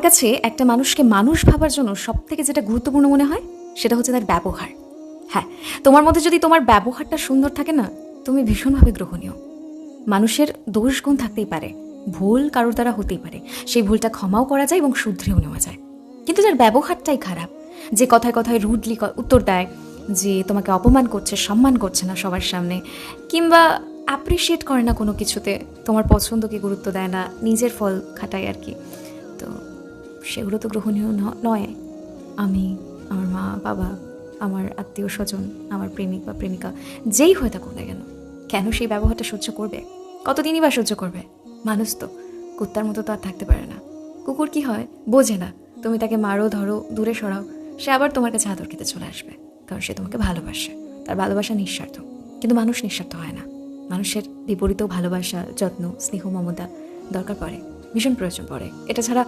আমার কাছে একটা মানুষকে মানুষ ভাবার জন্য সব থেকে যেটা গুরুত্বপূর্ণ মনে হয়, সেটা হচ্ছে তার ব্যবহার। হ্যাঁ তোমার মধ্যে যদি তোমার ব্যবহারটা সুন্দর থাকে না, তুমি ভীষণভাবে গ্রহণীয়। মানুষের দোষ গুণ থাকতেই পারে, ভুল কারোর দ্বারা হতেই পারে। সেই ভুলটা ক্ষমাও করা যায় এবং শুধরেও নেওয়া যায়। কিন্তু যার ব্যবহারটাই খারাপ, যে কথায় কথায় রুডলি উত্তর দেয়, যে তোমাকে অপমান করছে, সম্মান করছে না সবার সামনে, কিংবা অ্যাপ্রিসিয়েট করে না কোনো কিছুতে, তোমার পছন্দকে গুরুত্ব দেয় না, নিজের ফল খাটায় আর কি, তো সেগুলো তো গ্রহণীয় নয়। আমি, আমার মা, বাবা, আমার আত্মীয় স্বজন, আমার প্রেমিক বা প্রেমিকা, যেই হয়ে থাকুক না কেন কেন সেই ব্যবহারটা সহ্য করবে? কতদিনই বা সহ্য করবে? মানুষ তো, কুত্তার মতো তো আর থাকতে পারে না। কুকুর কি হয়? বোঝে না। তুমি তাকে মারো, ধরো, দূরে সরাও। সে আবার তোমার কাছে আদর খেতে চলে আসবে, কারণ সে তোমাকে ভালোবাসে। তার ভালোবাসা নিঃস্বার্থ। কিন্তু মানুষ নিঃস্বার্থ হয় না। মানুষের বিপরীতেও ভালোবাসা, যত্ন, স্নেহ, মমতা দরকার পড়ে, ভীষণ প্রয়োজন পড়ে। এটা ছাড়া